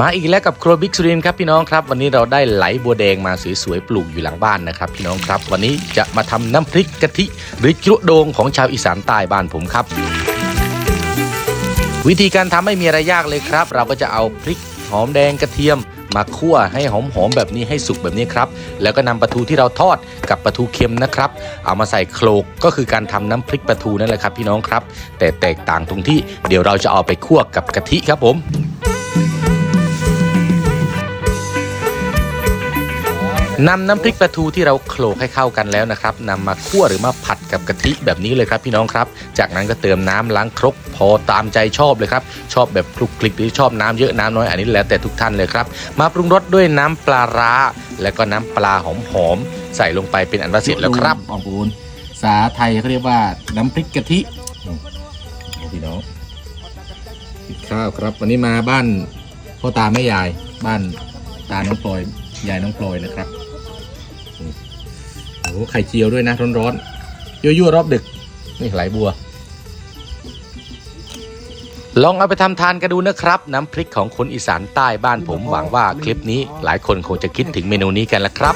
มาอีกแล้วกับโครบิ๊กสุรินครับพี่น้องครับ วันนี้เราได้ไหลบัวแดงมาสวยๆปลูกอยู่หลังบ้านนะครับ พี่น้องครับ วันนี้จะมาทำน้ำพริกกะทิ หรือจุโดงของชาวอีสานใต้บ้านผมครับ วิธีการทำไม่มีอะไรยากเลยครับ เราก็จะเอาพริกหอมแดงกระเทียม มาคั่วให้หอมๆแบบนี้ให้สุกแบบนี้ครับ แล้วก็นำปลาทูที่เราทอดกับปลาทูเค็มนะครับ เอามาใส่โคลกก็คือการทำน้ำพริกปลาทูนั่นแหละครับ พี่น้องครับ แต่แตกต่างตรงที่เดี๋ยวเราจะเอาไปคั่วกับกะทิครับผม นำน้ำพริกปลาทูที่เราโขลกให้เข้ากันแล้วนะครับนำมาคั่วหรือมาผัดกับกะทิแบบนี้เลยครับพี่น้องครับ จากนั้นก็เติมน้ำล้างครกพอตามใจชอบเลยครับ ชอบแบบคลุกคลิกหรือชอบน้ำเยอะน้ำน้อยอันนี้แล้วแต่ทุกท่านเลยครับ มาปรุงรสด้วยน้ำปลาร้า และก็น้ำปลาหอมๆใส่ลงไปเป็นอันว่าเสร็จแล้วครับอองปูนสาไทยเขาเรียกว่าน้ำพริกกะทิพี่น้องข้าวครับ วันนี้มาบ้านพ่อตาแม่ยายบ้านตาน้องพลอย ยายน้องพลอยนะครับโอ้โหไข่เจียวด้วยนะร้อนๆยั่วๆรอบดึก นี่ไหลบัว ลองเอาไปทำทานกันดูนะครับ น้ำพริกของคนอีสานใต้บ้านผมหวังว่าคลิปนี้หลายคนคงจะคิดถึงเมนูนี้กันแล้วครับ